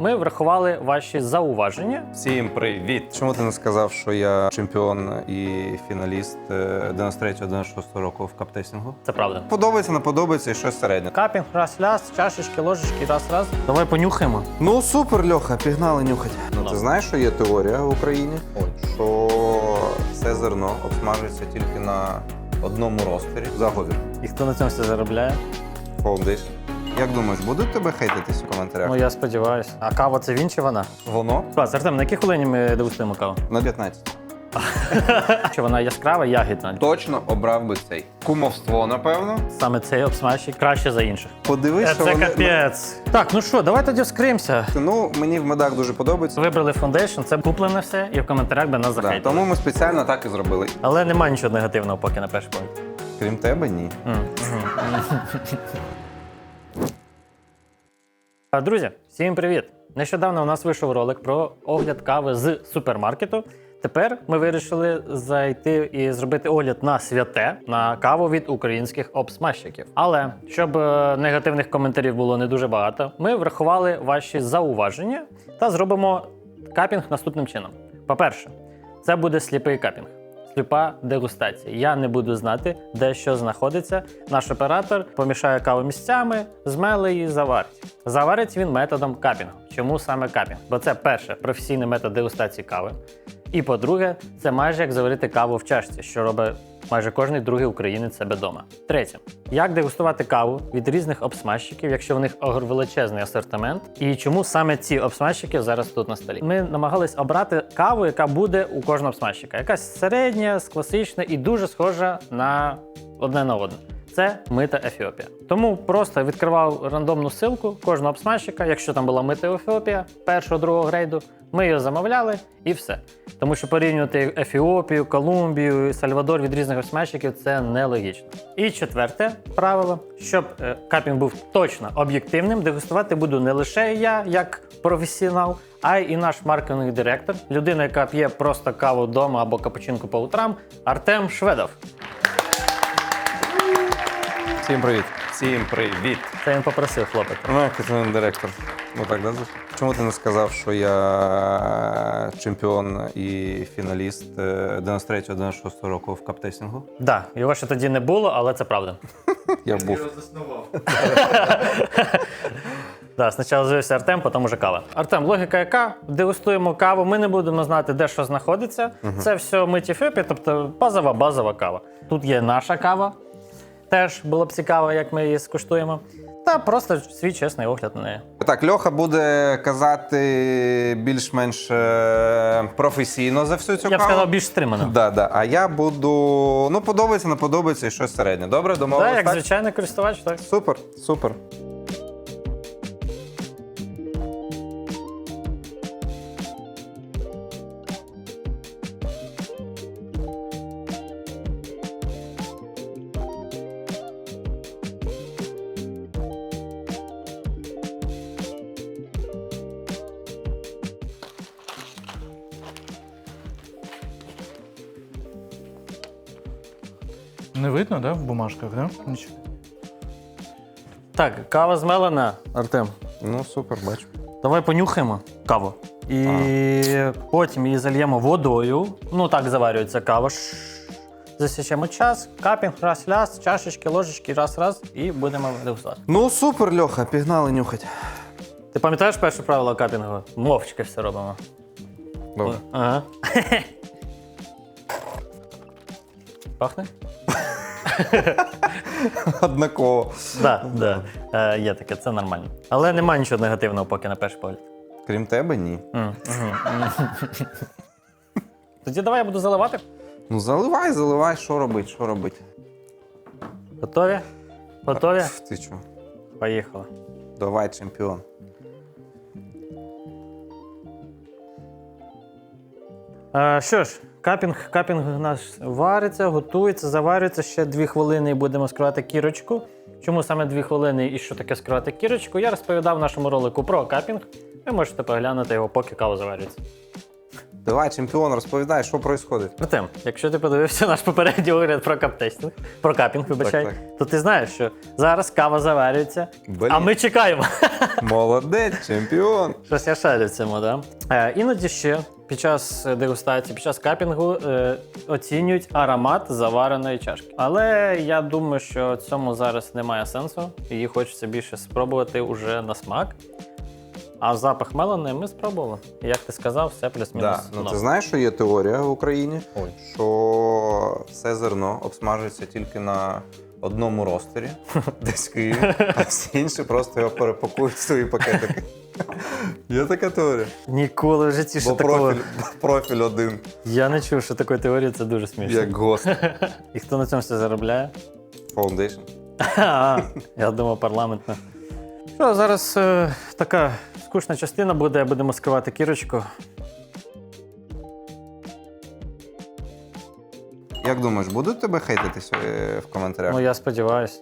Ми врахували ваші зауваження. Всім привіт! Чому ти не сказав, що я чемпіон і фіналіст е, 93-96 року в каптесінгу? Це правда. Подобається, не подобається і щось середнє. Капінг, раз, ляс, чашечки, ложечки, раз, раз. Давай понюхаємо. Ну супер, Льоха, пігнали нюхать. Ну ти знаєш, що є теорія в Україні, що це зерно обсмажується тільки на одному розтворі. Заговір. І хто на цьому все заробляє? Foundation. Як думаєш, будуть тебе хейтитись у коментарях? Ну я сподіваюся. А кава це він чи вона? Воно Клас, Артем, на якій хвилині ми дегустуємо каву? на 15. Чи вона яскрава, ягідна? Точно обрав би цей. Кумовство, напевно. Саме цей обсмажчик краще за інших. Подивись, Е, що Це вони... капець. Так, ну що, давай тоді вскримся. Ну, мені в медах дуже подобається. Вибрали фондейшн, це куплене все, і в коментарях би нас Да, захейтили. тому ми спеціально так і зробили. Але немає нічого негативного поки на перший погляд. Крім тебе, ні. Мгм. Друзі, всім привіт! Нещодавно у нас вийшов ролик про огляд кави з супермаркету. Тепер ми вирішили зайти і зробити огляд на святе на каву від українських обсмажчиків. Але щоб е, негативних коментарів було не дуже багато, ми врахували ваші зауваження та зробимо капінг наступним чином. По-перше, це буде сліпий капінг. Сліпа дегустація. Я не буду знати, де що знаходиться. Наш оператор помішає каву місцями, змеле її, заварить. Заварить він методом капінгу. Чому саме капінг? Бо це перше професійний метод дегустації кави. І по-друге, це майже як заварити каву в чашці, що робить майже кожний другий українець себе вдома. Третє, як дегустувати каву від різних обсмажчиків, якщо в них величезний асортимент, і чому саме ці обсмажчики зараз тут на столі? Ми намагались обрати каву, яка буде у кожного обсмажчика. Якась середня, класична і дуже схожа на одне на одне. Це мита Ефіопія. Тому просто відкривав рандомну ссылку кожного обсмажчика. Якщо там була мита Ефіопія першого другого грейду, ми її замовляли і все. Тому що порівнювати Ефіопію, Колумбію, Сальвадор від різних обсмажчиків це нелогічно. І четверте правило: щоб е, капінг був точно об'єктивним, дегустувати буду не лише я, як професіонал, а й і наш маркетинговий директор, людина, яка п'є просто каву вдома або капучинку по утрам, Артем Шведов. Всім привіт. Всім привіт. Це він попросив хлопець. Ну, як це не директор. Ну так, да? Чому ти не сказав, що я чемпіон і фіналіст е, 93-96 року в каптесінгу? Да, його ще тоді не було, але це правда. Я був. Да, спочатку з'явився Артем, потім уже кава. Артем, логіка яка? Дегустуємо каву, ми не будемо знати, де що знаходиться. Це все миті фепі, тобто базова базова кава. Тут є наша кава. Теж було б цікаво, як ми її скуштуємо. Та просто свій чесний огляд на неї. Так, Льоха буде казати більш-менш е, професійно за всю цю Я б каву. сказав, більш стримано. Да, да. А я буду. Ну, подобається, не подобається і щось середнє. Добре, Так, домовились? як так? звичайний користувач, так. Супер, супер. Видно, да? Нічого. Так, кава змелена, Артем. Ну, супер, бачу. Давай понюхаємо каву. І потім її зальємо водою. Ну так заварюється кава. Ш- Засічемо час, капінг, раз, ляс, чашечки, ложечки, раз, раз, і будемо дегустувати. Ну, супер, Льоха, пігнали нюхать. Ти пам'ятаєш перше правило капінгу? Мовчки все робимо. Добре. Ага. Пахне? Однаково. Так, да, да. Е, є таке, це нормально. Але немає нічого негативного поки на перший погляд. Крім тебе, ні. М, мгм, м. Тоді давай я буду заливати. Ну, заливай, заливай, що робить, що робить. Готові? Готові? Пф, Ти чо? Поїхали. Давай, чемпіон. Е, що ж, капінг, капінг у нас вариться, готується, заварюється. Ще дві хвилини і будемо скривати кірочку. Чому саме дві хвилини і що таке скривати кірочку? Я розповідав в нашому ролику про капінг. Ви можете переглянути його, поки кава заварюється. Давай, чемпіон, розповідай, що відбувається. Артем, якщо ти подивився наш попередній огляд про каптестинг, про капінг, вибачай, Так, то ти знаєш, що зараз кава заварюється, Блін. а ми чекаємо. Молодець, чемпіон. Щось я шарю в цьому, да? Е, іноді ще під час дегустації, під час капінгу е, оцінюють аромат завареної чашки. Але я думаю, що цьому зараз немає сенсу. Її хочеться більше спробувати уже на смак. А запах мелани ми спробували. Як ти сказав, все плюс-мінус. Да. Ну, ти знаєш, що є теорія в Україні, Ой. що все зерно обсмажується тільки на одному ростері, десь в Києві, а всі інші просто його перепакують в свої пакетики. Є така теорія. Ніколи в житті ще Бо такого. профіль, профіль один, Я не чув, що такої теорії це дуже смішно. як гост. І хто на цьому все заробляє? Foundation. А, Я думав, парламентна. Що, зараз е, така скучна частина буде, будемо скривати кірочку. Як думаєш, будуть тебе хейтитись е, в коментарях? Ну, я сподіваюся.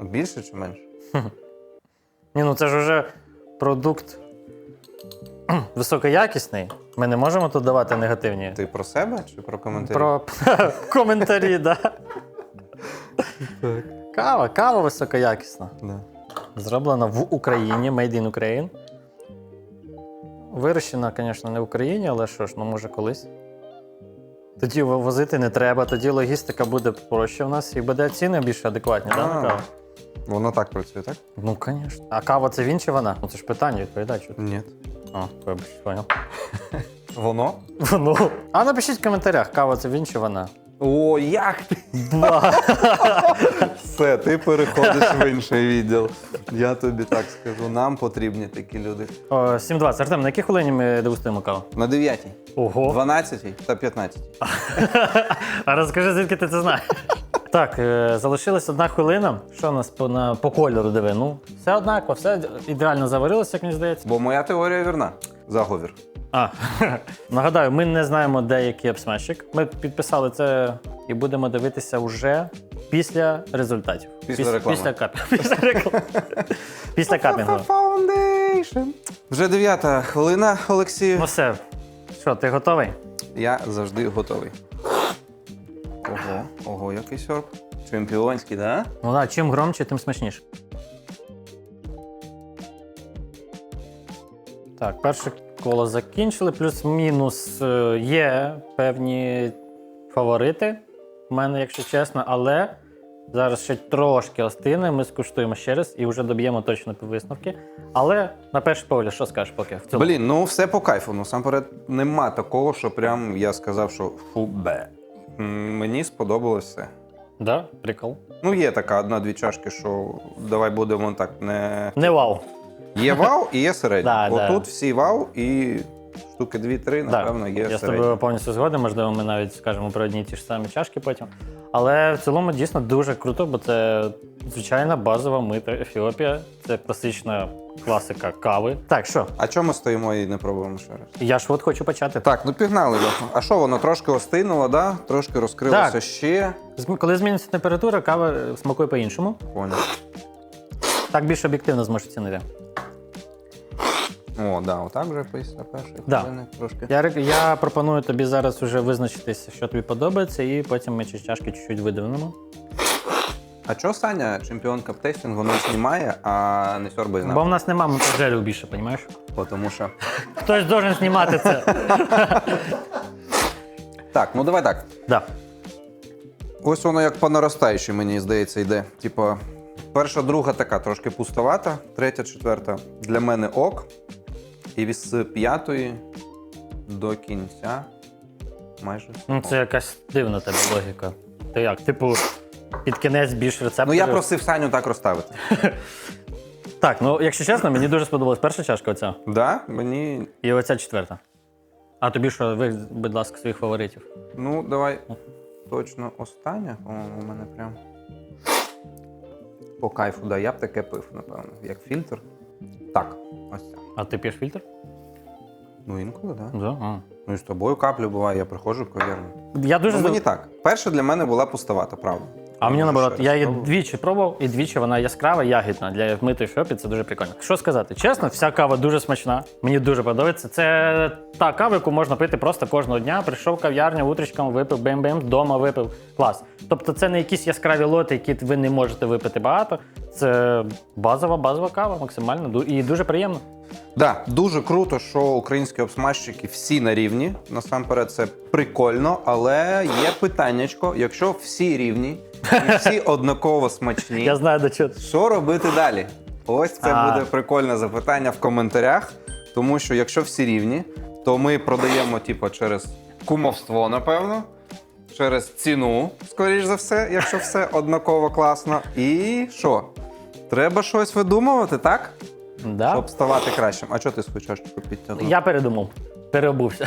Більше чи менше? Ні, ну це ж вже продукт високоякісний. Ми не можемо тут давати негативні. Ти про себе чи про коментарі? Про коментарі, так. Кава, кава високоякісна. Да. Зроблена в Україні, made in Ukraine. Вирощена, звісно, не в Україні, але що ж, ну може колись. Тоді возити не треба, тоді логістика буде проще в нас і буде ціни більш адекватні, так? Воно так працює, так? Ну, звісно. А кава це він чи вона? Ну це ж питання, відповідай. Ти? Ні. А, вибач, понял. Воно? Ну. А напишіть в коментарях, кава це він чи вона. О, як ти? Все, ти переходиш в інший відділ. Я тобі так скажу, нам потрібні такі люди. О, 7.20. Артем, на якій хвилині ми дегустуємо каву? На 9, Ого. 12 та 15. А розкажи, звідки ти це знаєш? Так, е, залишилась одна хвилина. Що у нас по, на, по кольору диви? Ну, все однаково, все ідеально заварилося, як мені здається. Бо моя теорія вірна. Заговір. А, нагадаю, ми не знаємо, де який обсмажчик. Ми підписали це і будемо дивитися вже після результатів. Після Піс- реклами. Після реклами. Після капінгу. Foundation. Вже дев'ята хвилина, Олексію. Ну все. Що, ти готовий? Я завжди готовий. Ого, ого, який сьорб. Чемпіонський, да? Ну да, чим громче, тим смачніше. Так, перше коло закінчили. Плюс-мінус е, є певні фаворити в мене, якщо чесно, але зараз ще трошки остине, ми скуштуємо ще раз і вже доб'ємо точно висновки. Але на перший погляд, що скажеш поки? В цілому? Блін, ну все по кайфу. Ну, насамперед, нема такого, що прям я сказав, що фу бе. Мені сподобалось все. Да? Прикол. Ну, є така одна-дві чашки, що давай будемо так не. Не вау. Є вау і є середній. Да, да. Отут всі вау і штуки дві-три, напевно, є Я з тобою повністю згоден, можливо, ми навіть скажемо про одні і ті ж самі чашки потім. Але в цілому дійсно дуже круто, бо це звичайна базова мита Ефіопія. Це класична класика кави. Так, що? А чому стоїмо і не пробуємо ще раз? Я ж от хочу почати. Так, ну пігнали. Льоха. А що воно трошки остинуло, да? Трошки розкрилося Так. ще. Коли зміниться температура, кава е, смакує по-іншому. Поняв. Так більш об'єктивно зможеш цінити. О, да, отак вже після першої Да. хвилини трошки. Я, рек- я пропоную тобі зараз вже визначитися, що тобі подобається, і потім ми ці чашки чуть-чуть видавимо. А чого Саня, чемпіон каптестингу, не знімає, а не сьорбає з Бо нами? в нас нема монтажерів більше, розумієш? Бо Тому що. Хтось должен знімати це. Так, ну давай так. Да. Ось воно як по наростаючій, мені здається, йде. Типа, перша, друга така трошки пустовата, третя, четверта для мене ок. І з п'ятої до кінця майже. Ну, це якась дивна тебе логіка. Ти як? Типу, під кінець більш рецепторів? Ну я просив Саню так розставити. Так, ну якщо чесно, мені дуже сподобалась перша чашка оця. Да, мені. І оця четверта. А тобі що, ви, будь ласка, своїх фаворитів. Ну, давай точно остання, по-моєму, у мене прям. По кайфу, да, я б таке пив, напевно, як фільтр. Так, ось так. А ти п'єш фільтр? Ну, інколи, так. Да. Да. А. Ну і з тобою каплю буває, я приходжу в кав'ярню. Я дуже Ну, мені так. Перша для мене була пустовата, правда. А мені Може, наоборот, я її двічі пробував, і двічі вона яскрава, ягідна. Для вмитої шопі це дуже прикольно. Що сказати? Чесно, вся кава дуже смачна. Мені дуже подобається. Це та кава, яку можна пити просто кожного дня. Прийшов в кав'ярню, утречком випив, бим-бим, вдома випив. Клас. Тобто це не якісь яскраві лоти, які ви не можете випити багато. Це базова, базова кава, максимально і дуже приємно. Да, дуже круто, що українські обсмажчики всі на рівні. Насамперед, це прикольно, але є питаннячко, якщо всі рівні і всі однаково смачні, Я знаю до чого. що робити далі? Ось це А. буде прикольне запитання в коментарях. Тому що якщо всі рівні, то ми продаємо, типу, через кумовство, напевно, через ціну, скоріш за все, якщо все однаково класно. І що? Треба щось видумувати, так? Да? Щоб ставати кращим. А чого ти свою чашечку підтягнув? Я передумав, переобувся.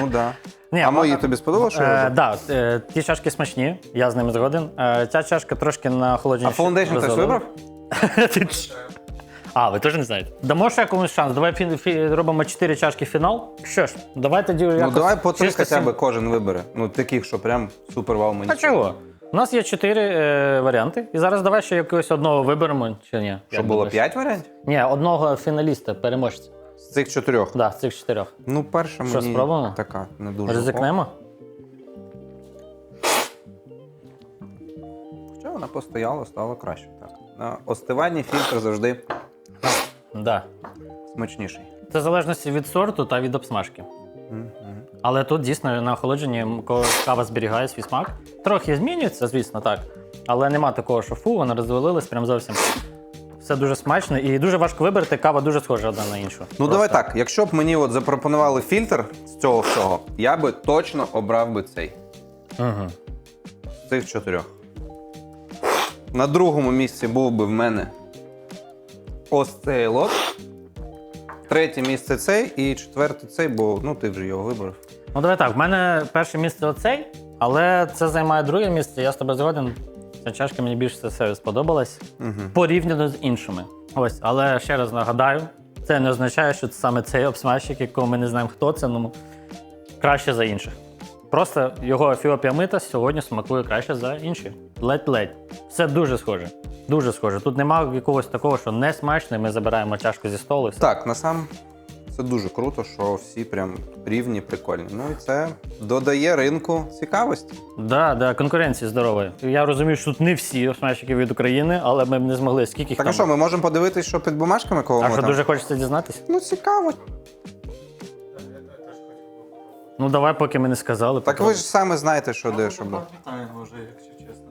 Ну да. Ні, а мої тобі сподобалося? я Е, да, е, ті чашки смачні, я з ними згоден. Е, ця чашка трошки на А фаундейшн хтось вибрав? А, ви теж не знаєте. Дамо ще комусь шанс. Давай фі- фі- робимо 4 чашки фінал. Що ж, давай тоді. Ну якось давай по три чисто хоча сім- б кожен вибере. Ну таких, що прям супер вау мені. А чого? У нас є 4 е, варіанти. І зараз давай ще якогось одного виберемо, чи ні? Що Як було думаєш? п'ять варіантів? Ні, одного фіналіста, переможця. З цих чотирьох. Да, з цих чотирьох. Ну, перша Що, мені спробуємо? така не дуже. Ризикнемо? Хоча вона постояла, стало краще. Так. На остиванні фільтр завжди Да. смачніший. Це в залежності від сорту та від обсмажки. Мгм. Але тут дійсно на охолодженні ко- кава зберігає свій смак. Трохи змінюється, звісно, так. Але нема такого, що фу, вона розвалилась прям зовсім. Все дуже смачно і дуже важко вибрати. Кава дуже схожа одна на іншу. Ну Просто. давай так, якщо б мені от запропонували фільтр з цього всього, я би точно обрав би цей. Угу. З цих чотирьох. На другому місці був би в мене ось цей лот. Третє місце цей і четверте цей, бо ну ти вже його вибрав. Ну давай так, в мене перше місце оцей, але це займає друге місце. Я з тобою згоден. Ця чашка мені більше за все сподобалась Угу. порівняно з іншими. Ось, але ще раз нагадаю, це не означає, що це саме цей обсмажчик, якого ми не знаємо, хто це, ну краще за інших. Просто його Ефіопія мита сьогодні смакує краще за інші. Ледь-ледь. Все дуже схоже. Дуже схоже. Тут немає якогось такого, що не смачне, ми забираємо чашку зі столу. і все. Так, насам це дуже круто, що всі прям рівні, прикольні. Ну і це додає ринку цікавості. Да, да, конкуренції здорової. Я розумію, що тут не всі обсмажчики від України, але ми б не змогли. Скільки їх Так а там? що, ми можемо подивитись, що під бумажками кого а ми що там? дуже хочеться дізнатися? Ну цікаво. Ну давай, поки ми не сказали. Так ви ж саме знаєте, що де що було. вже, якщо чесно.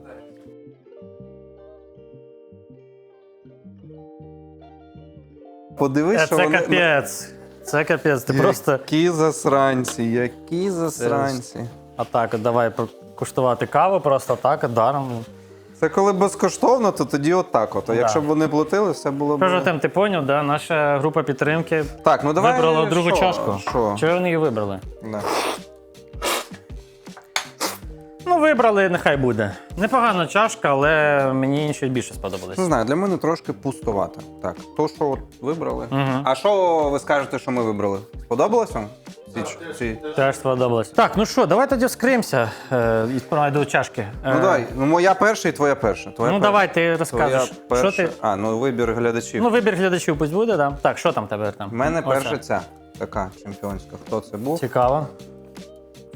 Подивись, Е, що Це вони... капець. Це капець. Ти просто Які засранці, які засранці. А так, Давай куштувати каву, просто так, даром. Це коли безкоштовно, то тоді отак. От. А якщо б вони платили, все було б. Що ж, Тем, ти поняв, да? наша група підтримки Так, ну давай. вибрала другу що? чашку. Що? Чого вони її вибрали? Да. Вибрали, нехай буде. Непогана чашка, але мені інші більше сподобались. Не знаю, для мене трошки пустовато. Так, то, що от вибрали. Мгм. А що ви скажете, що ми вибрали? Сподобалось вам? Ці, ці... Теж сподобалось. Так, ну що, давай тоді вскримся е, і пройду чашки. Е, Ну давай, ну моя перша і твоя перша. Твоя Ну перша. давай, ти Твоя розкажеш. Що ти. А, ну вибір глядачів. Ну, вибір глядачів пусть буде, да? Так, що там тебе там? У мене Оце. перша ця така чемпіонська. Хто це був? Цікаво.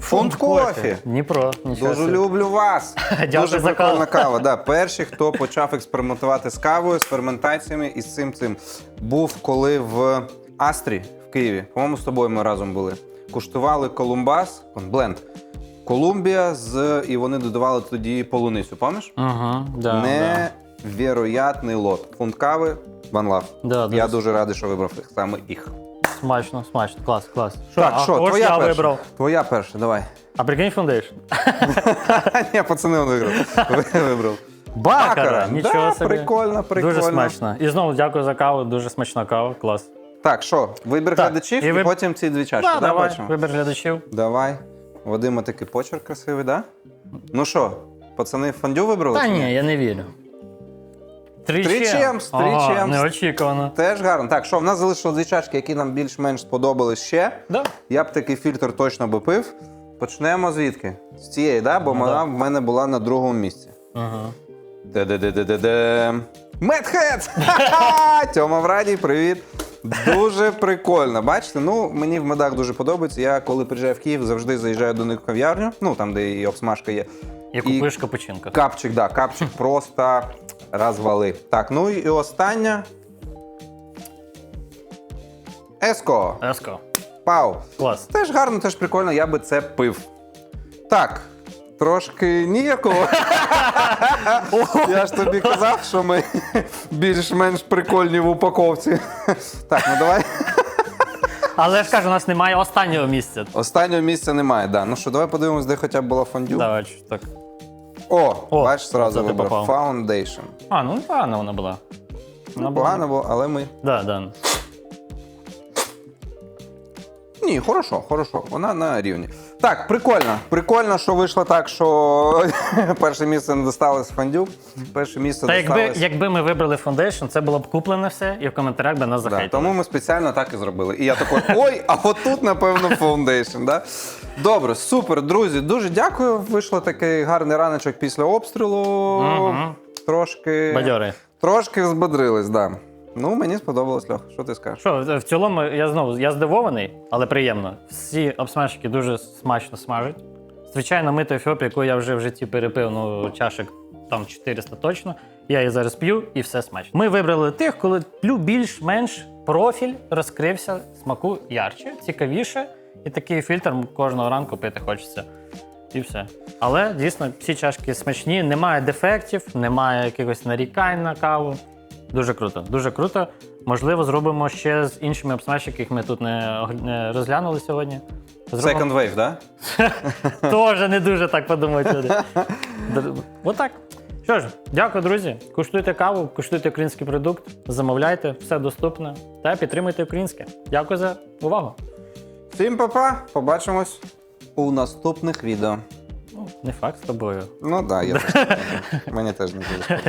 Фунт кофі. Дніпро. Нічого Дуже собі. люблю вас. Дякую Дуже за прикольна кава. Да. Перші, хто почав експериментувати з кавою, з ферментаціями і з цим цим. Був коли в Астрі в Києві. По-моєму, з тобою ми разом були. Куштували Колумбас, он, бленд. Колумбія з і вони додавали тоді полуницю. Пам'ятаєш? Угу, да, да. Невероятний лот. Фунт кави, One Love. Да, Я дуже дуже радий, що вибрав саме їх. Смачно, смачно, клас, клас. Що, Так, а, що, ось твоя я перша. вибрав. Твоя перша, давай. А прикинь фундейшн. Ні, пацани він виграв. Ви вибрав. Бакара! Нічого да, собі. Прикольно, прикольно. Дуже смачно. І знову дякую за каву, дуже смачна кава, клас. Так, що, вибір Так, глядачів і і, ви- потім ці дві чашки. Да, да, давай, бачимо? вибір глядачів. Давай. Вадима такий почерк красивий, да? Ну що, пацани фондю вибрали? Та чи ні, я не вірю. Три, Три чем. Ага, чемс. Неочікувано. Теж гарно. Так, що, в нас залишилось дві чашки, які нам більш-менш сподобались ще. Да. Я б такий фільтр точно би пив. Почнемо звідки? З цієї, да? бо Ну, вона в мене була на другому місці. Ага. Де-де-де-де-де-де. Медхед! Ха-ха! Тьома в раді, привіт. Дуже прикольно. Бачите, ну мені в медах дуже подобається. Я коли приїжджаю в Київ, завжди заїжджаю до них в кав'ярню, ну там, де і обсмажка є. І купуєш капучинко. Капчик, да, капчик просто розвали. Так, ну і остання. Еско. Еско. Пау. Клас. Теж гарно, теж прикольно, я би це пив. Так, трошки ніяково. Я ж тобі казав, що ми більш-менш прикольні в упаковці. Так, ну давай. Але я ж кажу, у нас немає останнього місця. Останнього місця немає, да. Ну що, давай подивимось, де хоча б була фондю. Давай, так. О, О, бачиш, зразу ти вибрав. попав. Foundation. А, ну погана вона була. Вона була. Погано було, але ми. Да, да. Ні, хорошо, хорошо. Вона на рівні. Так, прикольно. Прикольно, що вийшло так, що перше місце не досталось фондю. Перше місце Та якби, досталось. якби ми вибрали фондейшн, це було б куплене все, і в коментарях би нас Да, захейтили. тому ми спеціально так і зробили. І я такий, ой, а отут, напевно, Foundation. Да? Добре, супер, друзі, дуже дякую. Вийшло такий гарний раночок після обстрілу. Трошки. Бадьори. Трошки взбодрились, так. Да. Ну, мені сподобалось, Льох. Що ти скажеш? Що, в цілому, я знову я здивований, але приємно. Всі обсмажки дуже смачно смажать. Звичайно, мито Ефіопію, яку я вже в житті перепив, ну, чашек там 400 точно. Я її зараз п'ю і все смачно. Ми вибрали тих, коли більш-менш профіль розкрився, смаку ярче, цікавіше, і такий фільтр кожного ранку пити хочеться. І все. Але дійсно всі чашки смачні, немає дефектів, немає якихось нарікань на каву. Дуже круто, дуже круто. Можливо, зробимо ще з іншими обсмажками, яких ми тут не, розглянули сьогодні. Second wave, да? Теж не дуже так подумають люди. Отак. Що ж, дякую, друзі. Куштуйте каву, куштуйте український продукт, замовляйте, все доступне та підтримуйте українське. Дякую за увагу. Всім па-па, побачимось у наступних відео. Ну, не факт з тобою. Ну так, да, я теж. Мені теж не дуже.